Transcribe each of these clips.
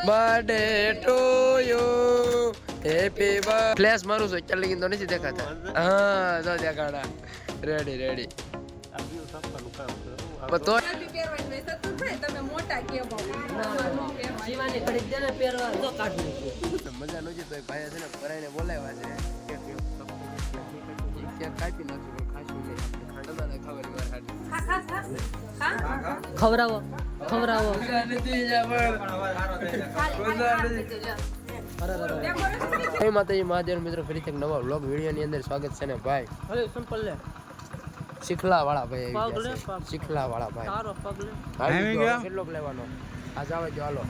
Birthday to you happy birth flash મારું છું ચાલ લગીન તો નથી દેખાતા હા જો દેખાડા રેડી રેડી તો. મજા નથી તો ભાઈ છે ને પરાઈને બોલાવ્યા છે કાપી નાખ્યું ખવડાવો ખવડાવો જય માતાજી મહાદેવ મિત્રો ફરીથી એક નવા વ્લોગ વિડીયોની અંદર સ્વાગત છે ને ભાઈ. હવે સિમ્પલ લે. શીખલા વાળા ભાઈ આવી ગયા છે. શીખલા વાળા ભાઈ. તારો પગલે આવી ગયો? કેટલો લેવાનો? આ જાવે જો હાલો.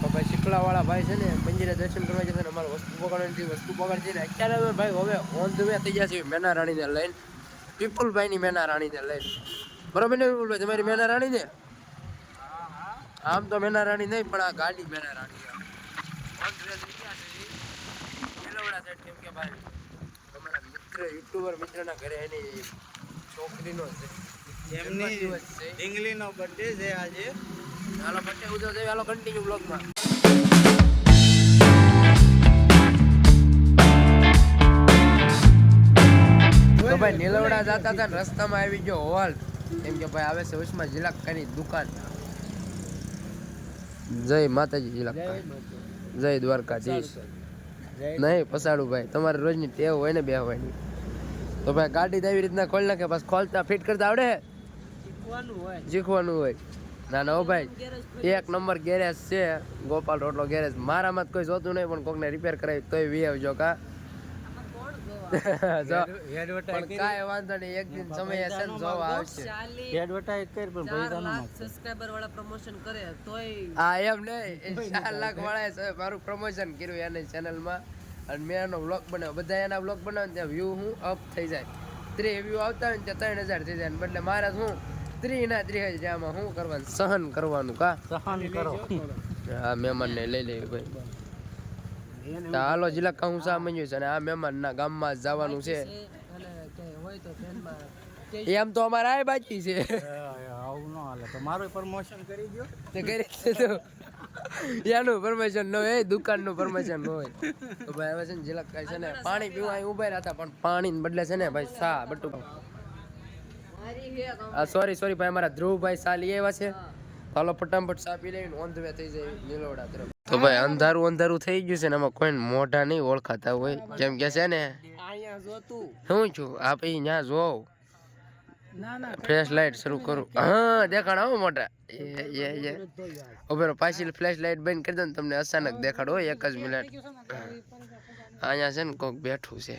તો ભાઈ શીખલા વાળા ભાઈ છે ને મંદિરે દર્શન કરવા જતા ને અમારે વસ્તુ પકડવાની વસ્તુ પકડી ને અત્યારે ભાઈ હવે ઓન ધ વે થઈ ગયા છે મેના રાણીને લઈને. પીપલભાઈની મેના રાણીને લઈને બરોબર ને વિપુલભાઈ તમારી મેના રાણી ને આમ તો મેના રાણી નહીં પણ આ ગાડી મેના રાણી છે. છે તમારા મિત્ર યુટ્યુબર મિત્રના ઘરે એની છોકરીનો છે. એમની છે. બર્થડે છે આજે. હાલો બટ્ટે ઉધો થઈ હાલો કન્ટિન્યુ બ્લોગમાં ભાઈ નીલવડા જતા હતા રસ્તામાં આવી ગયો હોલ. કેમ કે ભાઈ આવે છે ઉષ્મા જિલાકાની દુકાન. જય માતાજી જિલાકા જય દ્વારકાધીશ. નહીં પસાડું ભાઈ. તમારે રોજની ટેવ હોય ને બેહવાની તો ભાઈ ગાડી તો રીતના ખોલી નાખે બસ ખોલતા ફિટ કરતા આવડે? શીખવાનું હોય. ના ના ભાઈ. એક નંબર ગેરેજ છે. ગોપાલ રોટલો ગેરેજ. મારામાં કોઈ જોતું નહીં પણ કોકને રિપેર કરાવી તોય વી આવજો કા. જો પણ કાંઈ વાંધો નહીં એક દિન સમય હશે ને જોવા આવશે. એડવર્ટાઇઝ કરી પણ પૈસા ન સબસ્ક્રાઇબર વાળા પ્રમોશન કરે તોય આ એમ નહીં ચાર લાખ વાળાએ મારું પ્રમોશન કર્યું એની ચેનલમાં અને મેં એનો વ્લોગ બનાવ્યો. બધા એના વ્લોગ બનાવે ને ત્યાં વ્યૂ હું અપ થઈ જાય. ત્રીસ વ્યૂ આવતા હોય ને ત્યાં ત્રણ હજાર થઈ જાય. ને બદલે મારે શું ત્રીસ ના ત્રીસ હજાર આમાં શું કરવાનું સહન કરવાનું કા? સહન કરો. આ મહેમાનને લઈ લેવી ભાઈ. તો હાલો જિલ્લા કાઉન્સા મંજ્યું છે અને આ મહેમાનના ગામમાં જવાનું છે. એમ તો અમારે આ બાકી છે. આવું ન મારું ન હોય, દુકાનનું પરમિશન હોય. છે ને છે ને પાણી પીવા અહીં રહ્યા હતા, પણ પાણી બદલે છે ને ભાઈ સા, બટુ. સોરી સોરી ભાઈ, અમારા ધ્રુવભાઈ સાલી લઈ આવ્યા છે હાલો, ફટાફટ સા પી લઈને ઓન થઈ જાય નીલોડા તરફ. તો ભાઈ અંધારું અંધારું થઈ ગયું છે ને આમાં કોઈ મોઢા નહીં ઓળખાતા હોય. જેમ કે છે ને શું છું આ પછી ત્યાં ના ફ્લેશ લાઇટ શરૂ કરું. હા દેખાડ હો મોટા એ એ એ. ઉભેરો પાછી ફ્લેશ લાઇટ બંધ કરી દો ને તમને અચાનક દેખાડો એક જ મિનિટ અહીંયા છે ને કોક બેઠું છે.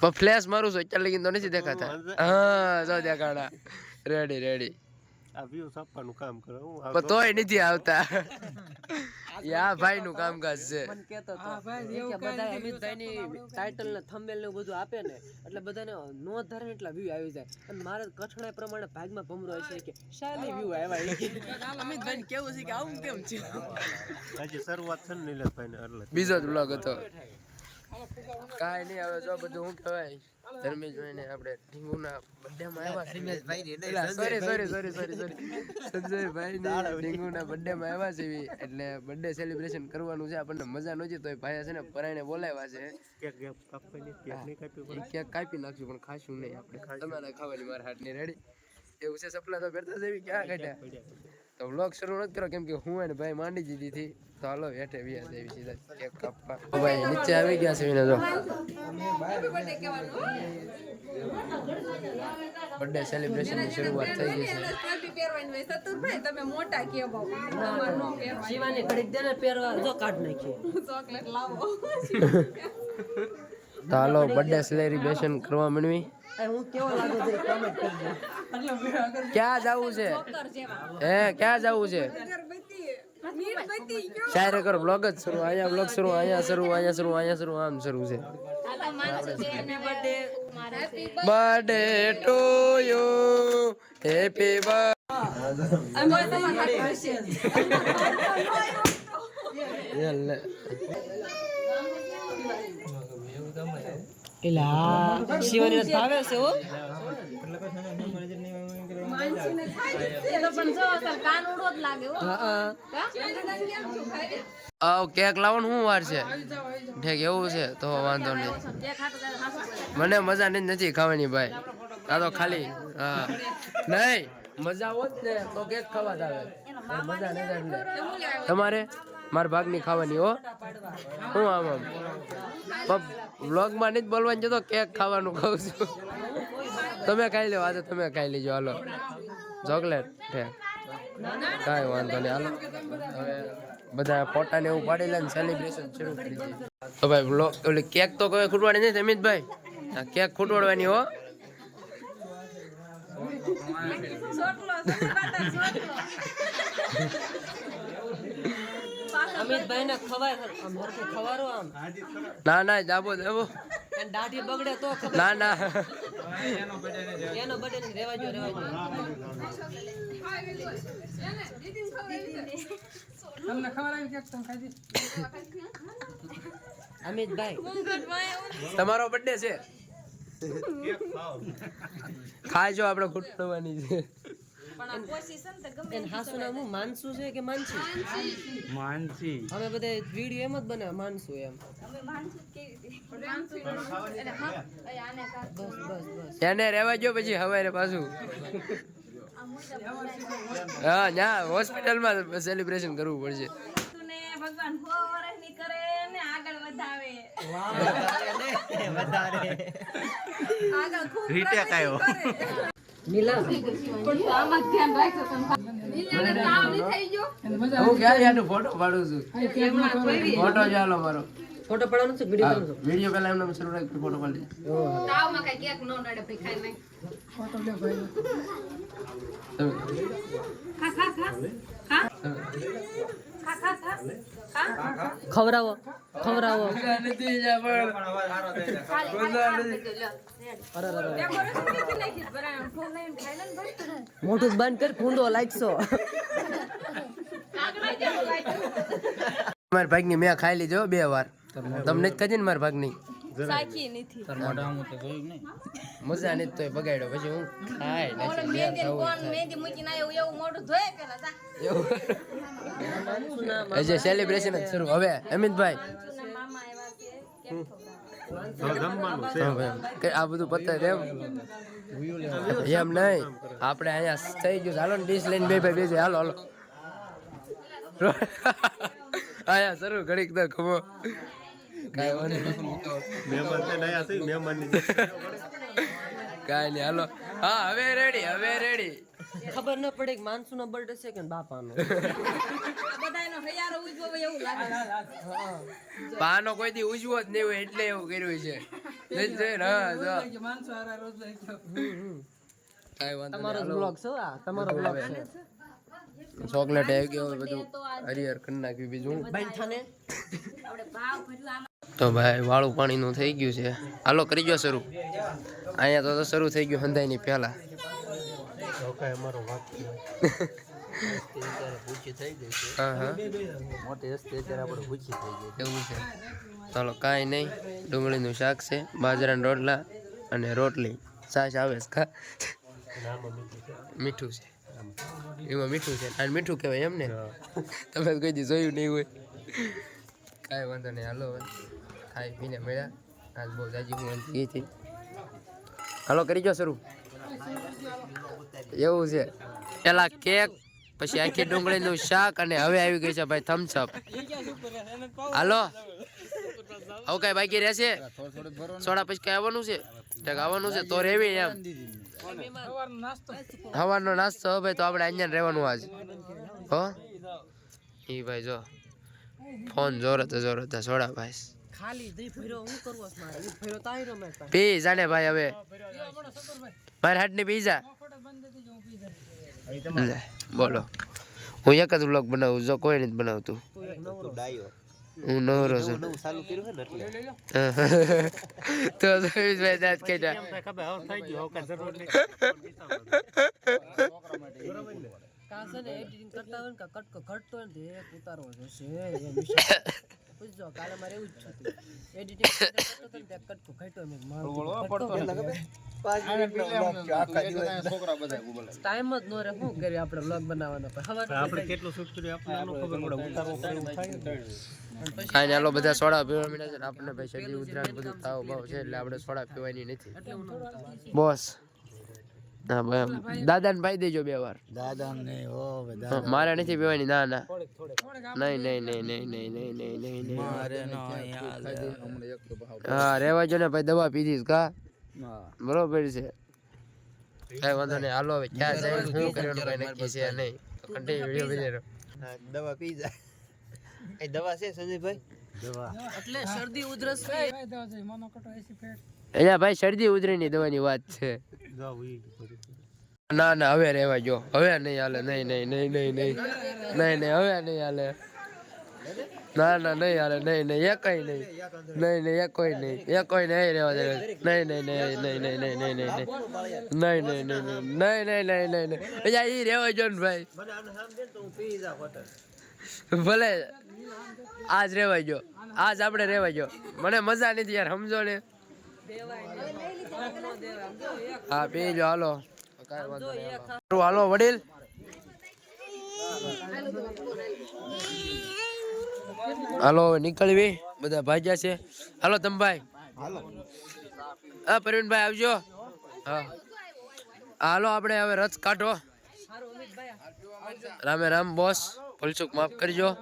પણ ફ્લેશ મારું છું અત્યારે લગીન તો નથી દેખાતા. હા જો દેખાડા. રેડી રેડી આ વ્યૂ છાપવાનું કામ કરો. હું પણ તોય નથી આવતા. યા ભાઈ નું કામકાજ છે. મને કહેતો હતો કે બધા અમિતભાઈની ટાઇટલ ને થંબનેલ ને બધું આપે ને એટલે બધાને નો ધારે એટલા વ્યૂ આવી જાય. અને મારે કઠણાઈ પ્રમાણે ભાગમાં ભમરો છે કે શાલી વ્યૂ આવ્યા એ કે અમિતભાઈ કેવું છે કે આવું કેમ છે? હજી શરૂઆત છે ને નીલેશભાઈ ને એટલે. બીજો જ બ્લોગ હતો. કાંઈ નહીં હવે જો બધું હું કહેવાય. ધર્મેશભાઈ ને આપણે ઢીંગુના બર્થડે માં આવ્યા sorry sorry sorry sorry sorry સંજયભાઈ ને ઢીંગુના બર્થડે માં આવ્યા છે એટલે બર્થડે સેલિબ્રેશન કરવાનું છે. આપણને મજા નહોતી તો ભાઈ છે ને પરાઈને બોલાવ્યા છે. કેક કાપી નાખ્યું પણ ખાશું નહીં આપણે. તમારે ખાવાની મારા હાથની રેડી. એવું છે સપના તો કરતા જેવી ક્યાં કાઢ્યા? તો વ્લોગ શરૂ નથી કરો કેમ કે હું એને ભાઈ માંડી દીધી હતી. તો હાલો હેઠે વ્યાસ દેવી સીધા. કેક કાપવા ભાઈ નીચે આવી ગયા છે વિના જો બર્થડે સેલિબ્રેશનની શરૂઆત થઈ ગઈ છે. તમે મોટા કેવો શિવાની ઘડીક દે ને પહેરવા જો કાઢ નાખીએ. ચોકલેટ લાવો. તો હાલો બર્થડે સેલિબ્રેશન કરવા માંડવી. હું કેવો લાગુ છે કમેન્ટ કરજો. ક્યાં જવું છે? હે ક્યાં જવું છે? શાયરે કરો બ્લોગ જ શરૂ અહીંયા બ્લોગ શરૂ અહીંયા શરૂ અહીંયા શરૂ અહીંયા શરૂ આમ શરૂ છે. Birthday to you happy birthday એલા શિવાની ભાવે છે હો. કેક લાવવાનું શું વાર છે? ઠેક એવું છે તો વાંધો નહીં. મને મજા નથી નથી ખાવાની ભાઈ. આ તો ખાલી હા. નહીં મજા હોત ને તો કેક ખાવા જ આવે. મજા નથી તમારે? મારા ભાગની ખાવાની, હો. હું આમ આમ. પણ વ્લોગમાં નહીં બોલવાનું જતો કેક ખાવાનું ખાઉં છું. તમે ખાઈ લો, આજે તમે ખાઈ લેજો, હાલો. ચોકલેટ કાંઈ વાંધો નહીં, હાલો. બધા ફોટાને એવું પાડી લે સેલિબ્રેશન શરૂ કરી દે તો ભાઈ વ્લોગ ઓલી કેક તો કોઈ ખૂટવાની નથી, અમિતભાઈ? આ કેક ખૂટવાડવાની હો. સોટલો અમિતભાઈ ખવાય હરખું ખવારો આમ. ના ના દાબો દાબો. દાઢી બગડે તો ના ના. એનો રેવાજો રેવાજો. અમિતભાઈ. તમારો બર્થડે છે. ખાજો આપણે ખૂટવાની છે. એન હાસુ નામ હું માનસુ છે કે માનસી? માનસી. અમે બધા વીડિયો એમ જ બનાવે માનસુ એમ. બસ બસ બસ. એને રહેવા જો પછી હવારે પાછું. હા ના હોસ્પિટલમાં સેલિબ્રેશન કરવું પડશે. ભગવાન કરે ને આગળ વધાવે. આગળ ખૂબ મિલન પણ આમાં ધ્યાન રાખજો હું ક્યારે આનો ફોટો પાડું છું ફોટો ચાલો મારો. ફોટો પાડવાનું છે વિડિયો ખવરાવો. મોટું બંધ કર ફૂંડો લાગશો મારા ભાગની મેં ખાઈ લીધો બે વાર. તમને જ કહીને મારા ભાગની? મજા નહીં તો બગાડ્યો. પછી હું ખાય નથી સેલિબ્રેશન શરૂ. હવે અમિતભાઈ કે આ બધું પતાય એમ. એમ નહીં. આપણે અહીંયા થઈ ગયું ચાલો ને ડીશ લઈને બે ભાઈ બેસી. હાલો હાલો. આયા શરૂ ઘડીક તો ખમો. કાંઈ વાંધો નહીં. કાંઈ હાલો. હા હવે રેડી હવે રેડી ખબર ન પડે કે માનસુ નો બર્થડે છે કે બાપાનો. પાનો કોઈ દી ઉજવો જ નહીં હોય એટલે એવું કર્યું છે. તમારો બ્લોગ તમારો બ્લોગ ચોકલેટ આવી ગયો બધું હરિહર કરી નાખ્યું બીજું. બાઈન થાને? આપણે ભાવ ભર્યું આમાં. તો ભાઈ વાળું પાણીનું થઈ ગયું છે. હાલો કરી ગયો શરૂ. અહીંયા તો તો શરૂ થઈ ગયું હંધાઈની પહેલા. કાંઈ અમારો આપણે કહેવાય. થઈ હા એવું છે. ચાલો કાંઈ નહીં. ડુંગળીનું શાક છે બાજરાના રોટલા અને રોટલી. છાશ આવે છે ખા. મીઠું છે. એમાં મીઠું છે. અને મીઠું કહેવાય એમ ને તમે કોઈ દી જોયું નહીં હોય. કાંઈ વાંધો નહીં. હાલો ખાઈ પીને મળ્યા. આજ બહુ જાજી હું ગઈ હતી હાલો કરી જો શરૂ. એવું છે. પેલા કેક પછી આખી ડુંગળીનું શાક અને હવે આવી ગઈ છે ભાઈ થમ્સઅપ હાલો. આવું કઈ બાકી રહેશે સોડા પછી કઈ આવવાનું છે? આવવાનું છે? તો રેવી એમ. ખાવાનો નાસ્તો હવે ભાઈ તો આપણે અહીંયા રહેવાનું આજ. હો? એ ભાઈ જો. ફોન જોરત જોરત સોડા ભાઈ. પી જાને ભાઈ હવે. મારે હાટની પીઝા લે, બોલો. હું એક જ બ્લોક બનાવું, જો કોઈ નથી બનાવતું. હું નવરો છું. તો ભાઈ દાંત કાઢ્યા પૂછજો કાલે મારે બધા સોડા પીવા મીડા છે આપણને ભાઈ શરીર ઉતરાણ બધું તાવ ભાવ છે એટલે આપણે સોડા પીવાની નથી. બોસ. હા ભાઈ દાદાને પાઈ દેજો બે વાર. દાદા મારે નથી પીવાની ના ના. નહીં નહીં નહીં નહીં નહીં નહીં નહીં નહીં નહીં. હા રેવા જો ને ભાઈ દવા પીધી કા? બરોબર છે. કઈ વાંધો નહીં હાલો હવે ક્યાં જાય શું કરવાનું કઈ નક્કી છે નહીં. તો કન્ટિન્યુ વીડિયો બીજે દવા પી જાય એ દવા છે સંજયભાઈ? એટલે શરદી ઉધરસ અહીંયા ભાઈ શરદી ઉધરીની દવાની વાત છે. ના ના હવે રહેવા જો હવે નહીં હાલે નહીં નહીં નહીં નહીં નહીં નહીં નહીં હવે નહીં હાલે ના ના નહીં હાલે નહીં નહીં એ કઈ નહીં નહીં નહીં એ કોઈ નહીં એ કોઈ નહીં રહેવા દે નહીં નહીં નહીં નહીં નહીં નહીં નહીં નહીં નહીં નહીં નહીં નહીં નહીં નહીં નહીં નહીં નહીં અહીંયા એ રહેવા જો ને ભાઈ ભલે આજ રહેવા જો આજ આપણે રહેવા જો મને મજા નથી યાર સમજો ને હા, પી હાલો. કાંઈ. વડીલ. હાલો નીકળવી. બધા ભાગ્યા છે. હાલો, તમભાઈ. હા પ્રવીણભાઈ આવજો. હા. હાલો, આપણે હવે રથ કાઢો. રામે રામ, બોસ. ફલસુખ માફ કરજો.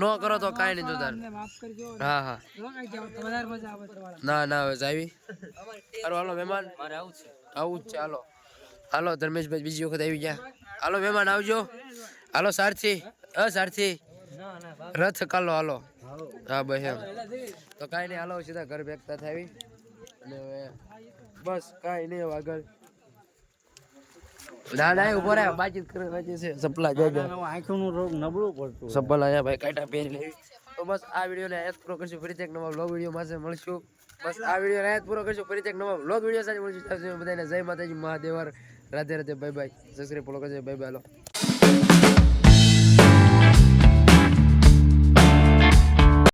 નો કરો તો કાંઈ નહીં જોતાર હા હા ના ના હવે આવી હાલો હાલો મહેમાન. આવું જ છે. હાલો. હાલો ધર્મેશભાઈ બીજી વખત આવી ગયા. હાલો મહેમાન આવજો. હાલો સારથી. અ સારથી. રથ કાલો હાલો. હા ભાઈ એમ. તો કાંઈ નહીં હાલો સીધા ઘર ભેગતા થાવી. અને હવે બસ કાંઈ નહીં આગળ. ના ઊભો રહે બાતચીત કરે બાકી છે. સપલા જોજો આંખનું રોગ નબળું પડતું સપલા આયા ભાઈ કાંટા પહેરી લેવી તો બસ આ વિડીયોને આયાત પૂરો કરશું. ફરી એક નવા વ્લોગ વીડિયો પાસે મળશું. બસ આ વિડીયોને આયાત પૂરો કરશું. ફરી એક નવા વ્લોગ વીડિયો સાથે મળશું. બધાને જય માતાજી મહાદેવર. રાધે રાધે બાય બાય સસરી ફોલો કરજો. Bye bye